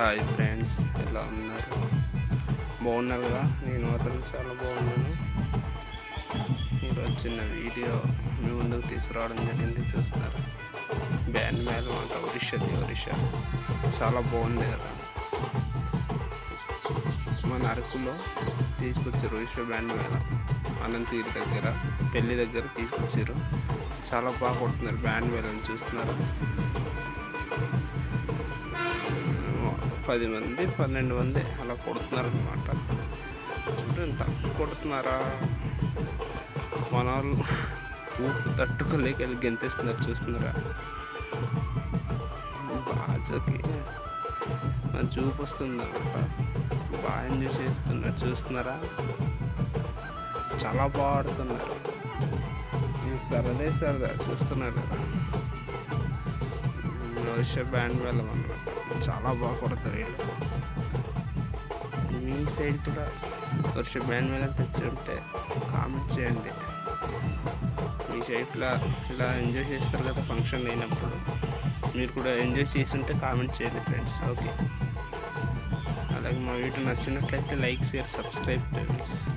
Hi friends ఎలా ఉన్నారు? బాగున్నారు కదా? నేను మాత్రం చాలా బాగున్నాను. ఈరోజు చిన్న వీడియో మీ ముందుకు తీసుకురావడం జరిగింది చూస్తున్నారు. బ్యాండ్ మేళం అంట ఒరిషది ఒరిషా చాలా బాగుంది కదా? మన అరకులో తీసుకొచ్చారు ఒరిషా బ్యాండ్ మేళం. అనంతగిరి దగ్గర పెళ్ళి దగ్గర తీసుకొచ్చారు. చాలా బాగా కొడుతున్నారు బ్యాండ్ మేళం చూస్తున్నారు? పది మంది పన్నెండు మంది అలా కొడుతున్నారు అనమాట చూడండి ఎంత కొడుతున్నారా? మన వాళ్ళు ఊపు తట్టుకోలేక వెళ్ళి గెంతేస్తున్నారు చూస్తున్నారా? బాజకి మన చూపు వస్తుంది అనమాట బాగా ఎంజాయ్ చేస్తున్నారు చూస్తున్నారా? చాలా బాగా సరదే సరదా చూస్తున్నారు కదా. బ్యాండ్ వెళ్ళమన్నమాట. చాలా బాగా కొడతారు మీ సైడ్ కూడా వర్షం బ్యాండ్ మీద తెచ్చి ఉంటే కామెంట్ చేయండి. మీ సైడ్ ఇలా ఇలా ఎంజాయ్ చేస్తారు కదా ఫంక్షన్ అయినప్పుడు. మీరు కూడా ఎంజాయ్ చేసి ఉంటే కామెంట్ చేయండి ఫ్రెండ్స్. ఓకే. అలాగే మా వీడియో నచ్చినట్లయితే లైక్ షేర్ సబ్స్క్రైబ్ ఫ్రెండ్స్.